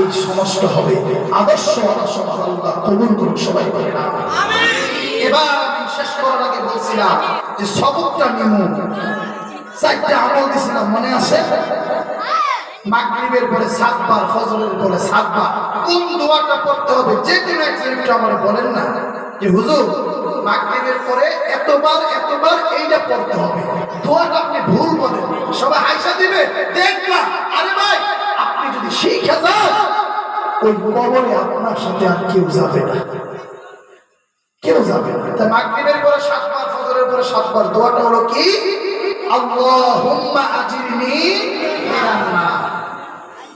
এই সমস্ত হবে। আদর্শ আল্লাহ কবুল করুন সবাই করে। না এবার আমি শেষ করার আগে বলছিলাম যে সবকটা নিমু। চারটা আমল দিছিলাম, মনে আছে? মাগরিবের পরে সাতবার পরে সাতবার। কোন দোয়াটা পড়তে হবে? যে এক আমার বলেন না। যে হুজুর, মাগরিবের পরে এতবার এতবার এইটা পড়তে হবে। দোয়াটা আপনি ভুল বলেন। সবাই হাইসা দিবে? দেখবা ওই আপনার সাথে আর কেউ যাবে না। কেউ যাবে না। তাই মাগরিবের পরে সাতবার, ফজরের পরে সাতবার দোয়াটা হলো কি? আল্লাহুম্মা আজিরনি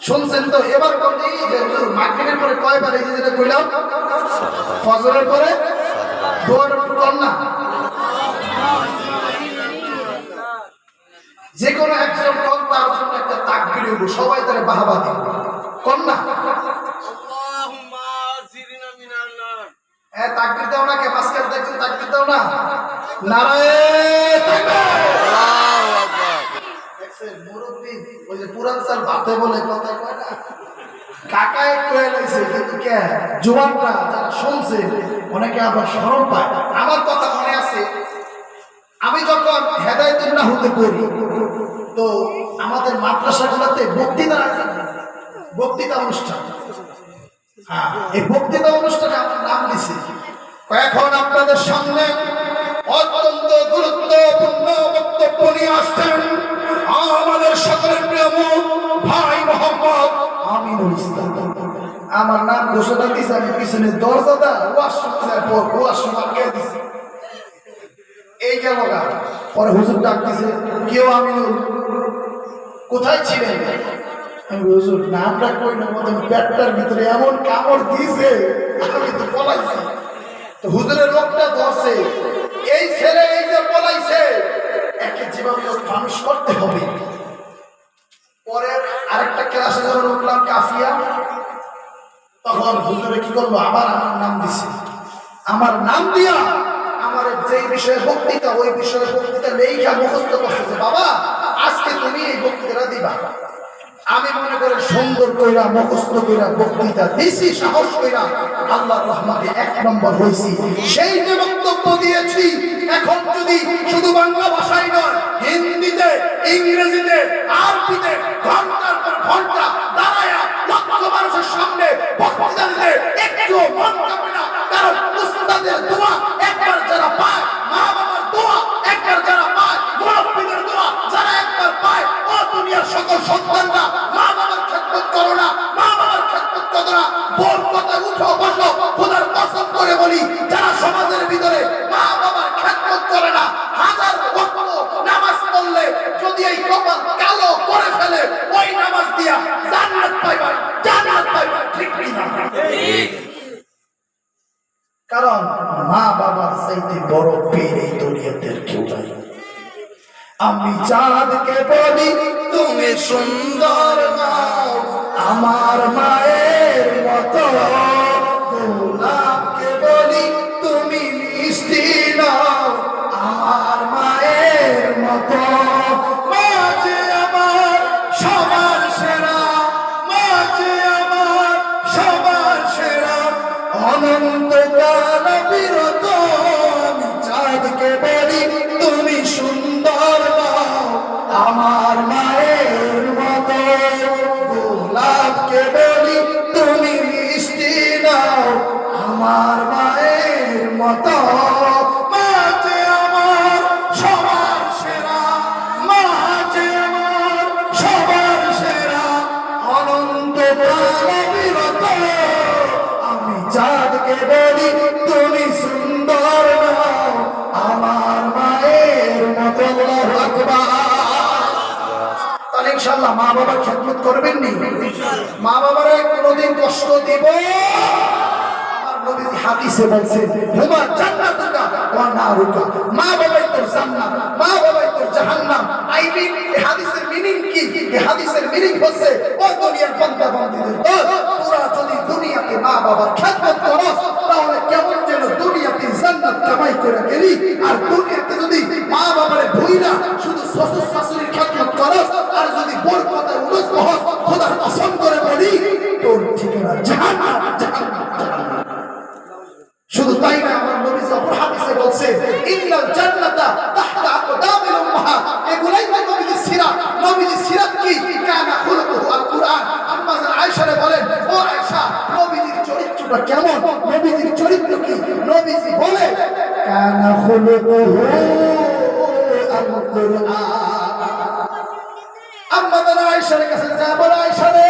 শুনছেন তো? এবার বলি যে মাগরিবের পরে কয়বার এই যেটা কইলাম? ফজরের পরে না। যে কোনো একজন তার জন্য একটা তাকবির সবাই তারে বাহাবা দিবে। কন্যা কাকায় হ্যাঁ কিন্তু কে? শুনছে অনেকে আবার স্মরণ পায়। আমার কথা মনে আছে আমি যখন হেদায়তুল্লাহ হতে পড়ি তো আমাদের মাদ্রাসাগুলোতে বক্তৃতা আয়োজন বক্তৃতা অনুষ্ঠান। হ্যাঁ, এই বক্তৃতা অনুষ্ঠানে আমার নাম দিছি এখন আপনাদের সামনে অত্যন্ত গুরুত্বপূর্ণ বক্তব্য নিয়ে আসছেন আমাদের সকলের প্রিয় মুখ ভাই মোহাম্মদ আমিনুল ইসলাম। আমার নাম ঘোষণা দিছে আমি পিছনে দরজাদা ওয়াশ পর ওয়াশ মার্কে দিছি এই গেল পরে হুজুর ডাক দিছে কেউ আমিনুল কোথায় ছিলেন? নামটা কই ভিতরে এমন হুজুরের লোকটা এই এই যে একে মানুষ করতে হবে। পরে আরেকটা তখন হুজুরে কি করল? আবার আমার নাম দিছে। আমার নাম দিয়া আমার যেই বিষয়ে বক্তৃতা, ওই বিষয়ে বক্তৃতা লেখা মুখস্থ করতেছে। বাবা, আজকে তুমি এই বক্তৃতা দিবা। আমি মনে করি সুন্দর কইরা, মুখস্থ কইরা, বক্তৃতা দিছি, সাহস কইরা আল্লাহর রহমতে এক নম্বর হইছি। সেই যে বক্তব্য দিয়েছি, এখন যদি শুধু বাংলা ভাষায় নয়, হিন্দিতে, ইংরেজিতে, আরবিতে যারা সমাজের ভিতরে মা খেদমত করে না, হাজার নামাজ পড়লে যদি এই কপাল কালো করে ফেলে, ওই নামাজ দিয়া জান্নাত জান্নাত ঠিক না? কারণ মা বাবার চাইতে বড় পীর এই দুনিয়াতে কেউ নাই। আমি চাঁদকে বলি, তুমি সুন্দর নাও, আমার মায়ের মতো। চাঁদকে বলি তুমি সুন্দর আমার মায়ের মতো। তাহলে ইনশাআল্লাহ মা বাবার খেদমত করবেন নি? মা বাবারে কোনোদিন কষ্ট দিব? হাদিসে বলছেন, হুমা জান্নাতুকা ওয়া নারুকা। শুধু তাই না, আমার নবী হাদিসে বলছে জান্নাতা তাহতা আকদামিল এগুলাই তো সিরাত। সিরাত কি? কানা খুলুকুহু আল কুরআন আম্মা আয়েশা বলেন, ও আয়েশা চরিত্রটা কেমন? নবীজির চরিত্র কি? নবীজি বলে কানা খুলুকুহু আল কুরআন আম্মা জান আয়েশার কাছে যা বলে আয়েশা রে।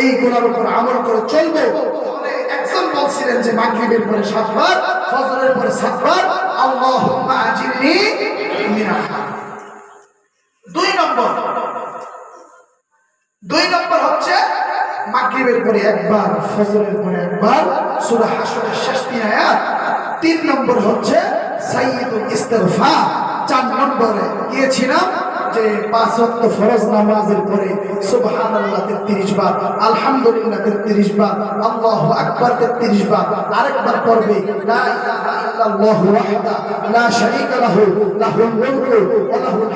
এই গোলার উপর আমল করে চলবো। তাহলে বলছিলেন যে মাগরিবের পরে সাতবার, ফজরের পরে সাতবার, আল্লাহুম্মা আজিরনি মিনাল দুই নম্বর। দুই নম্বর হচ্ছে মাগরিবের পরে একবার, ফজরের পরে একবার সূরা হাসরের শেষ তিন আয়াত। তিন নম্বর হচ্ছে সাইয়্যিদুল ইস্তিগফার। চার নম্বরে গিয়েছিলাম যে পাঁচ রক্ত ফরজ নামাজের পরে সুবহানাল্লাহ 33 বার, আলহামদুলিল্লাহ 33 বার, আল্লাহ আকবার 33 বার, আরেকবার পড়বে, লা ইলাহা ইল্লাল্লাহু ওয়াহদা, লা শারীকা লাহু লাহুল